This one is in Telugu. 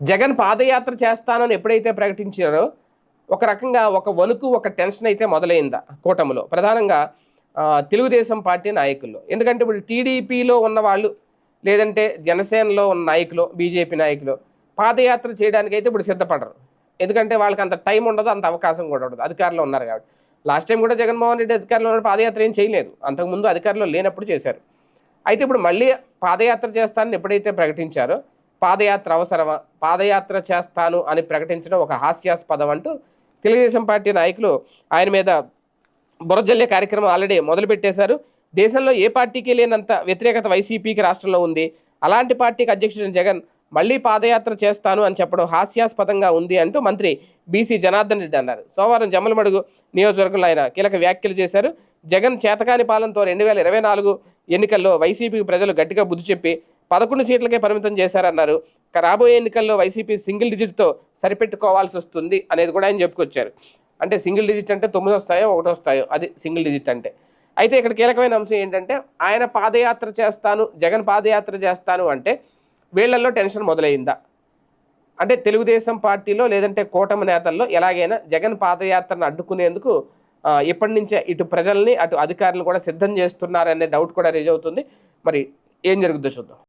జగన్ పాదయాత్ర చేస్తానని ఎప్పుడైతే ప్రకటించారో ఒక రకంగా ఒక వణుకు ఒక టెన్షన్ అయితే మొదలైందా కూటమిలో. ప్రధానంగా తెలుగుదేశం పార్టీ నాయకుల్లో. ఎందుకంటే ఇప్పుడు టీడీపీలో ఉన్న వాళ్ళు లేదంటే జనసేనలో ఉన్న నాయకులు బీజేపీ నాయకులు పాదయాత్ర చేయడానికి అయితే ఇప్పుడు సిద్ధపడరు. ఎందుకంటే వాళ్ళకి అంత టైం ఉండదు అంత అవకాశం కూడా ఉండదు. అధికారంలో ఉన్నారు కాబట్టి. లాస్ట్ టైం కూడా జగన్మోహన్ రెడ్డి అధికారంలో ఉన్న పాదయాత్ర ఏం చేయలేదు. అంతకుముందు అధికారంలో లేనప్పుడు చేశారు. అయితే ఇప్పుడు మళ్ళీ పాదయాత్ర చేస్తానని ఎప్పుడైతే ప్రకటించారో పాదయాత్ర అవసరమా? పాదయాత్ర చేస్తాను అని ప్రకటించడం ఒక హాస్యాస్పదం అంటూ తెలుగుదేశం పార్టీ నాయకులు ఆయన మీద బురజల్లే కార్యక్రమం ఆల్రెడీ మొదలుపెట్టేశారు దేశంలో ఏ పార్టీకి లేనంత వ్యతిరేకత వైసీపీకి రాష్ట్రంలో ఉంది. అలాంటి పార్టీకి అధ్యక్షుడు జగన్ మళ్ళీ పాదయాత్ర చేస్తాను అని చెప్పడం హాస్యాస్పదంగా ఉంది అంటూ మంత్రి బీసీ జనార్దన్ రెడ్డి అన్నారు. సోమవారం జమ్మలమడుగు నియోజకవర్గంలో ఆయన కీలక వ్యాఖ్యలు చేశారు. జగన్ చేతకాని పాలనతో రెండు వేల ఇరవై నాలుగు ఎన్నికల్లో వైసీపీకి ప్రజలు గట్టిగా బుద్ధి చెప్పి పదకొండు సీట్లకే పరిమితం చేశారన్నారు. రాబోయే ఎన్నికల్లో వైసీపీ సింగిల్ డిజిట్తో సరిపెట్టుకోవాల్సి వస్తుంది అనేది కూడా ఆయన చెప్పుకొచ్చారు. అంటే సింగిల్ డిజిట్ అంటే తొమ్మిది వస్తాయో ఒకటో వస్తాయో అది సింగిల్ డిజిట్ అంటే. అయితే ఇక్కడ కీలకమైన అంశం ఏంటంటే ఆయన పాదయాత్ర చేస్తాను జగన్ పాదయాత్ర చేస్తాను అంటే వీళ్ళల్లో టెన్షన్ మొదలైందా? అంటే తెలుగుదేశం పార్టీలో లేదంటే కూటమి నేతల్లో ఎలాగైనా జగన్ పాదయాత్రను అడ్డుకునేందుకు ఎప్పటి ఇప్పటి నుంచే ఇటు ప్రజల్ని అటు అధికారులను కూడా సిద్ధం చేస్తున్నారనే డౌట్ కూడా రేజ్ అవుతుంది. మరి ఏం జరుగుద్దో చూద్దాం.